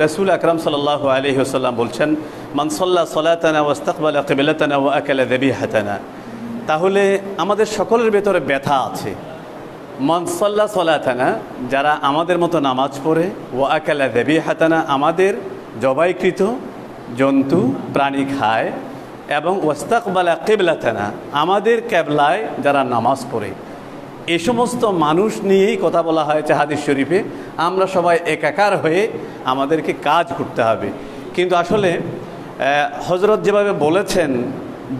রসুল আকরম সাল্লাহ আলহি আসাল্লাম বলছেন মানসল্লা সলাতানা ওয়াস্তাকবাল আকিবিলাতানা ও আকালা দেবী হাতানা তাহলে আমাদের সকলের ভেতরে ব্যথা আছে। মনসল্লা সলাতানা, যারা আমাদের মতো নামাজ পড়ে ও আকালা দেবী হাতানা আমাদের জবাইকৃত জন্তু, প্রাণী খায়, এবং ওয়াস্তাকবালা কেবলাতানা, আমাদের ক্যাবলায় যারা নামাজ পড়ে এ সমস্ত মানুষ নিয়েই কথা বলা হয়েছে হাদিস শরীফে। আমরা সবাই একাকার হয়ে আমাদেরকে কাজ করতে হবে। কিন্তু আসলে হজরত যেভাবে বলেছেন,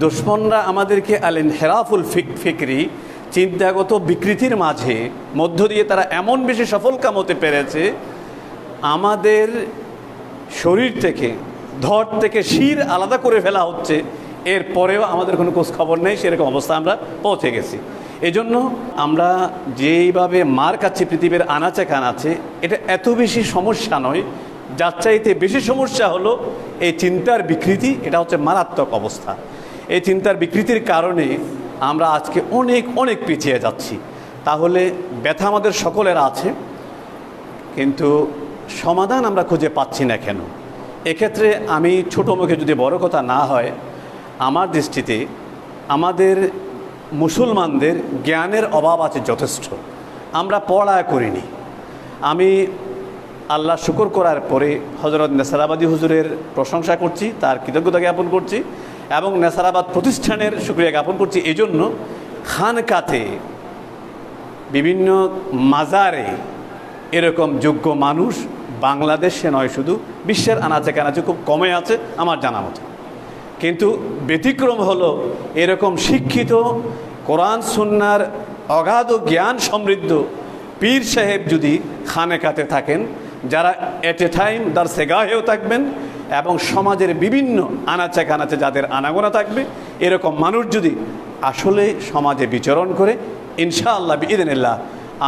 দুশ্মনরা আমাদেরকে আলেন হেরাফুল ফিক, ফিকরি, চিন্তাগত বিকৃতির মাঝে, মধ্য দিয়ে তারা এমন বেশি সফল কামতে পেরেছে, আমাদের শরীর থেকে, ধর থেকে শির আলাদা করে ফেলা হচ্ছে। এর পরেও আমাদের কোনো খোঁজ খবর নেই, সেরকম অবস্থা আমরা পৌঁছে গেছি। এজন্য আমরা যেইভাবে মার কাছে পৃথিবীর আনাচে কানাচে, এটা এত বেশি সমস্যা নয়। যার চাইতে বেশি সমস্যা হলো এই চিন্তার বিকৃতি, এটা হচ্ছে মারাত্মক অবস্থা। এই চিন্তার বিকৃতির কারণে আমরা আজকে অনেক অনেক পিছিয়ে যাচ্ছি। তাহলে ব্যথা আমাদের সকলের আছে, কিন্তু সমাধান আমরা খুঁজে পাচ্ছি না কেন? এক্ষেত্রে আমি ছোটো মুখে যদি বড় কথা না হয়, আমার দৃষ্টিতে আমাদের মুসলমানদের জ্ঞানের অভাব আছে যথেষ্ট। আমরা পড়া করিনি। আমি আল্লাহ শুকর করার পরে হজরত নেসারাবাদী হুজুরের প্রশংসা করছি, তার কৃতজ্ঞতা জ্ঞাপন করছি এবং নেসারাবাদ প্রতিষ্ঠানের শুক্রিয়া জ্ঞাপন করছি। এজন্য খানকাতে বিভিন্ন মাজারে এরকম যোগ্য মানুষ বাংলাদেশে নয়, শুধু বিশ্বের আনাচে কানাচে খুব কমে আছে, আমার জানা মতো। কিন্তু ব্যতিক্রম হলো এরকম শিক্ষিত, কোরআন, সুন্নার অগাধ জ্ঞান সমৃদ্ধ পীর সাহেব যদি খানে খানেকাতে থাকেন, যারা এট এ টাইম তার সেগাহেও থাকবেন এবং সমাজের বিভিন্ন আনাচে কানাচে যাদের আনাগোনা থাকবে, এরকম মানুষ যদি আসলে সমাজে বিচরণ করে, ইনশাআল্লাহ ইদিনিল্লাহ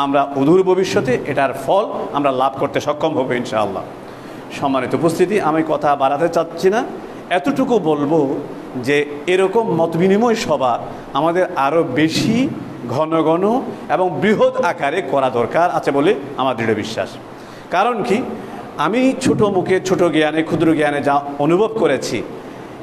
আমরা অদূর ভবিষ্যতে এটার ফল আমরা লাভ করতে সক্ষম হব ইনশাআল্লাহ। সম্মানিত উপস্থিতি, আমি কথা বাড়াতে চাচ্ছি না। এতটুকু বলব যে এরকম মত বিনিময় সভা আমাদের আরও বেশি ঘন ঘন এবং বৃহৎ আকারে করা দরকার আছে বলে আমার দৃঢ় বিশ্বাস। কারণ কি? আমি ছোট মুখে, ছোট জ্ঞানে, ক্ষুদ্র জ্ঞানে যা অনুভব করেছি,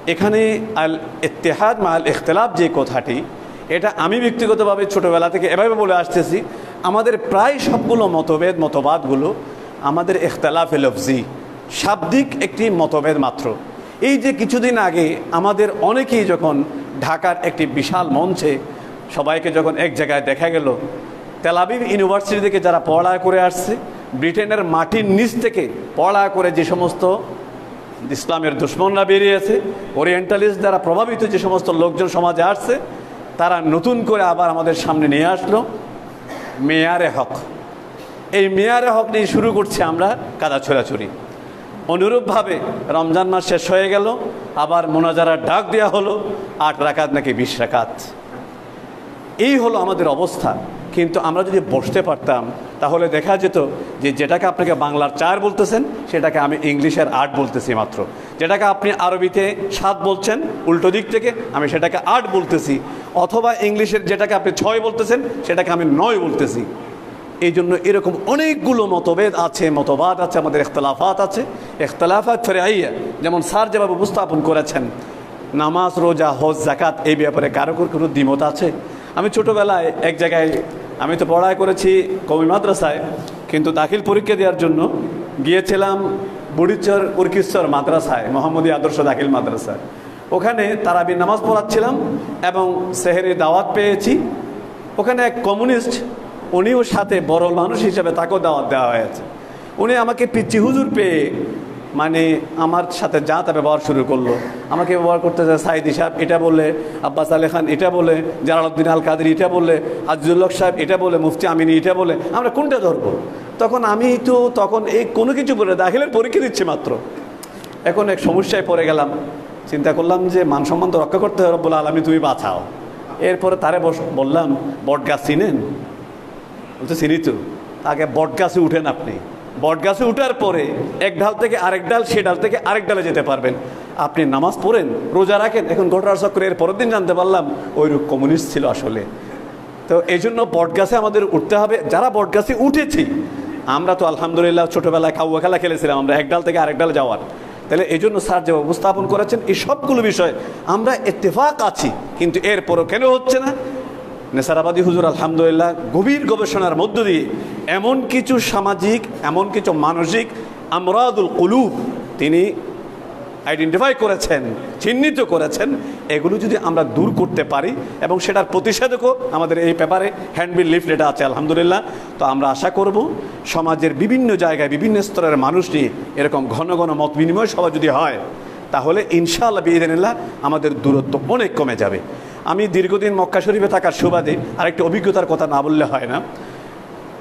এখানে আল ইত্তেহাদ মাল ইখতলাফ যে কথাটি, এটা আমি ব্যক্তিগতভাবে ছোটোবেলা থেকে এভাবে বলে আসতেছি, আমাদের প্রায় সবগুলো মতভেদ, মতবাদগুলো আমাদের ইখতলাফে লফজি, শাব্দিক একটি মতভেদ মাত্র। এই যে কিছুদিন আগে আমাদের অনেকেই যখন ঢাকার একটি বিশাল মঞ্চে সবাইকে যখন এক জায়গায় দেখা গেল তেলাবিব ইউনিভার্সিটি থেকে যারা পড়া করে আসছে, ব্রিটেনের মাটির নিচ থেকে পড়া করে যে সমস্ত ইসলামের দুশ্মনরা বেরিয়েছে, ওরিয়েন্টালিস্ট দ্বারা প্রভাবিত যে সমস্ত লোকজন সমাজে আসছে, তারা নতুন করে আবার আমাদের সামনে নিয়ে আসলো, মেয়ারে হক। এই মেয়ারে হক নিয়ে শুরু করছি আমরা কাদা ছোড়াছুরি অনুরূপভাবে রমজান মাস শেষ হয়ে গেল, আবার মোনাজারার ডাক দেওয়া হলো, আট রাকাত নাকি বিশ রাকাত। এই হলো আমাদের অবস্থা। কিন্তু আমরা যদি বসতে পারতাম, তাহলে দেখা যেত যে যেটাকে আপনাকে বাংলার চার বলতেছেন, সেটাকে আমি ইংলিশের আট বলতেছি মাত্র। যেটাকে আপনি আরবিতে সাত বলছেন, উল্টো দিক থেকে আমি সেটাকে আট বলতেছি। অথবা ইংলিশের যেটাকে আপনি ছয় বলতেছেন, সেটাকে আমি নয় বলতেছি। এই জন্য এরকম অনেকগুলো মতভেদ আছে, মতবাদ আছে, আমাদের ইখতলাফাত আছে। ইখতলাফাত ফেরে আইয়া যেমন স্যার যেভাবে উপস্থাপন করেছেন, নামাজ, রোজা, হজ জাকাত এই ব্যাপারে কারও কোনো দ্বিমত আছে? আমি ছোটোবেলায় এক জায়গায় আমি তো পড়ায় করেছি কবি মাদ্রাসায়, কিন্তু দাখিল পরীক্ষা দেওয়ার জন্য গিয়েছিলাম বুড়িচর উর্কিশ্বর মাদ্রাসায়, মোহাম্মদী আদর্শ দাখিল মাদ্রাসায় ওখানে তারাবি নামাজ পড়াচ্ছিলাম এবং সেহেরি দাওয়াত পেয়েছি। ওখানে এক কমিউনিস্ট উনিও সাথে বড় মানুষ হিসেবে তাকেও দাওয়াত দেওয়া হয়েছে। উনি আমাকে পিচ্ছি হুজুর পেয়ে মানে আমার সাথে যা তা ব্যবহার শুরু করল। আমাকে ব্যবহার করতে চায় সাইদি সাহেব, এটা বলে, আব্বাস আলী খান, এটা বলে, জালালউদ্দিন আল কাদের এটা বলে, আজিজুল্লক সাহেব, এটা বলে, মুফতি আমিনী, এটা বলে, আমরা কোনটা ধরবো? তখন আমি তো তখন এই কোনো কিছু বলে দাখিলের পরীক্ষা দিচ্ছি মাত্র। এখন এক সমস্যায় পড়ে গেলাম। চিন্তা করলাম যে মান সম্মান তো রক্ষা করতে হবে বলে আলামি তুমি বাঁচাও। এরপরে তারে বললাম বট গাছ চিনেন? বলতে চিনি তো। তাকে বট গাছে উঠেন আপনি। বট গাছে উঠার পরে এক ডাল থেকে আরেক ডাল সে ডাল থেকে আরেক ডালে যেতে পারবেন। আপনি নামাজ পড়েন, রোজা রাখেন, এখন ঘটনার চক্রে এর পরের দিন জানতে পারলাম ওইরূপ কমিউনিস্ট ছিল আসলে। তো এই জন্য বটগাছে আমাদের উঠতে হবে। যারা বটগাছে উঠেছি, আমরা তো আলহামদুলিল্লাহ ছোটোবেলায় কাউয়া খেলা খেলেছিলাম, আমরা এক ডাল থেকে আরেক ডাল যাওয়ার। তাহলে এই জন্য স্যার যে উপস্থাপন করেছেন এই সবগুলো বিষয় আমরা ইত্তেফাক আছি, কিন্তু এরপরও কেন হচ্ছে না? নেসারাবাদী হুজুর, আলহামদুলিল্লাহ, গভীর গবেষণার মধ্য দিয়ে এমন কিছু সামাজিক, এমন কিছু মানসিক আমরাদুল কুলুব তিনি আইডেন্টিফাই করেছেন, চিহ্নিত করেছেন, এগুলো যদি আমরা দূর করতে পারি এবং সেটার প্রতিষেধকও আমাদের এই পেপারে হ্যান্ডবিল লিফলেট আছে, আলহামদুলিল্লাহ। তো আমরা আশা করব সমাজের বিভিন্ন জায়গায়, বিভিন্ন স্তরের মানুষ নিয়ে এরকম ঘন ঘন মত বিনিময় সভা যদি হয়, তাহলে ইনশাআল্লাহ বিদিনিল্লাহ আমাদের দূরত্ব অনেক কমে যাবে। আমি দীর্ঘদিন মক্কা শরীফে থাকার সুবাদে আরেকটি অভিজ্ঞতার কথা না বললে হয় না।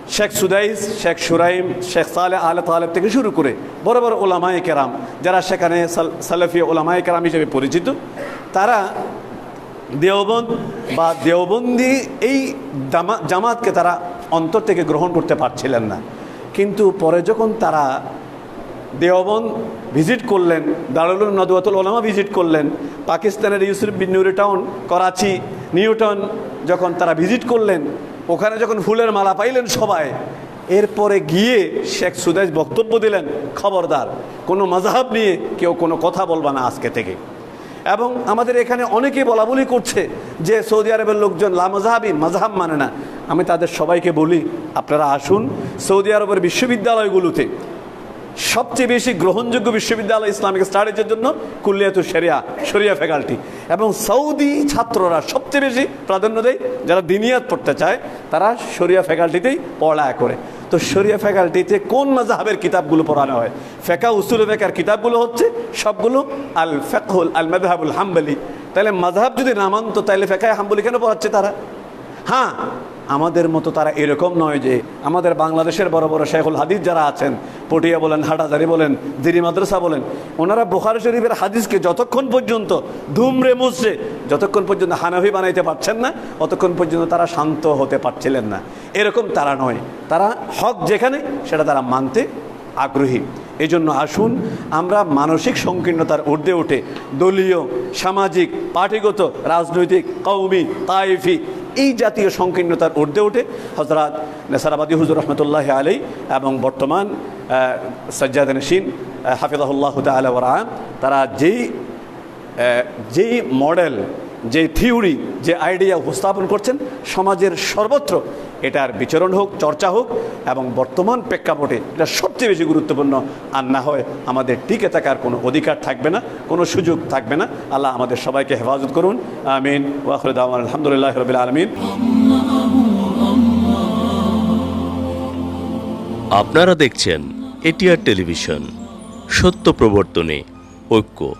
Sheikh Sudais, Sheikh Shuraim, Sheikh Saleh Al Talib থেকে শুরু করে বড় বড় ওলামায়ে কেরাম, যারা সেখানে সাল- সালাফি ওলামায়ে কেরাম হিসেবে পরিচিত, তারা দেওবন্দ বা দেওবন্দি এই জামা- জামাতকে তারা অন্তর থেকে গ্রহণ করতে পারছিলেন না। কিন্তু পরে যখন তারা দেওবন ভিজিট করলেন, দারুল নদওয়াতুল ওলামা ভিজিট করলেন, পাকিস্তানের ইউসুফ বিন নুরি টাউন, করাচি, নিউটন যখন তারা ভিজিট করলেন, ওখানে যখন ফুলের মালা পাইলেন সবাই, এরপরে গিয়ে শেখ সুদেশ বক্তব্য দিলেন, খবরদার, কোনো মাজাহাব নিয়ে কেউ কোনো কথা বলবা না আজকে থেকে। এবং আমাদের এখানে অনেকে বলা বলি করছে যে সৌদি আরবের লোকজন লা লামাজাহাবি মাজাহাব মানে না। আমি তাদের সবাইকে বলি, আপনারা আসুন সৌদি আরবের বিশ্ববিদ্যালয়গুলোতে সবচেয়ে বেশি গ্রহণযোগ্য বিশ্ববিদ্যালয় ইসলামিক স্টাডিজের জন্য কুল্লিয়াতু শরিয়া শরিয়া ফ্যাকাল্টি। এবং সৌদি ছাত্ররা সবচেয়ে বেশি প্রাধান্য দেয় যারা দিনিয়াত পড়তে চায়, তারা শরিয়া ফ্যাকাল্টিতেই পড়ালেখা করে। তো শরিয়া ফ্যাকাল্টিতে কোন মাজাহাবের কিতাবগুলো পড়ানো হয়? ফেকা, উসুল ফেকার কিতাবগুলো হচ্ছে সবগুলো আল ফেকহুল, আল মাযহাবুল হাম্বলি। তাহলে মাযহাব যদি না মানতো তাহলে ফেকায় হাম্বলি কেন পড়াচ্ছে তারা? হ্যাঁ আমাদের মতো তারা এরকম নয় যে আমাদের বাংলাদেশের বড় বড় শেখুল হাদিস যারা আছেন, পটিয়া বলেন হাটাজারি বলেন, দিরি মাদ্রাসা বলেন, ওনারা বোখার শরীফের হাদিসকে যতক্ষণ পর্যন্ত ধুমরে, মুসরে, যতক্ষণ পর্যন্ত হানাফি বানাইতে পারছেন না, অতক্ষণ পর্যন্ত তারা শান্ত হতে পারছিলেন না। এরকম তারা নয়। তারা হক যেখানে, সেটা তারা মানতে আগ্রহী। এই জন্য আসুন, আমরা মানসিক সংকীর্ণতার ঊর্ধ্বে উঠে দলীয়, সামাজিক, পার্টিগত, রাজনৈতিক কৌমি তাইফি এই জাতীয় সংকীর্ণতার ঊর্ধ্বে ওঠে হজরত নেসারাবাদী হুজুর রহমতুল্লাহ আলী এবং বর্তমান সজ্জাদ নসীন হাফিজাহুল্লাহ তালাম তারা যেই যেই মডেল যে থিওরি, যে আইডিয়া উপস্থাপন করছেন, সমাজের সর্বত্র এটার বিচরণ হোক, চর্চা হোক এবং বর্তমান প্রেক্ষাপটে এটা সবচেয়ে বেশি গুরুত্বপূর্ণ আর না হয় আমাদের টিকে থাকার কোনো অধিকার থাকবে না, কোনো সুযোগ থাকবে না। আল্লাহ আমাদের সবাইকে হেফাজত করুন। আমিন। ওয়াখরুদ আলহামদুলিল্লাহ রবিল আলমিন। আপনারা দেখছেন এটিআর টেলিভিশন। সত্য প্রবর্তনে ঐক্য।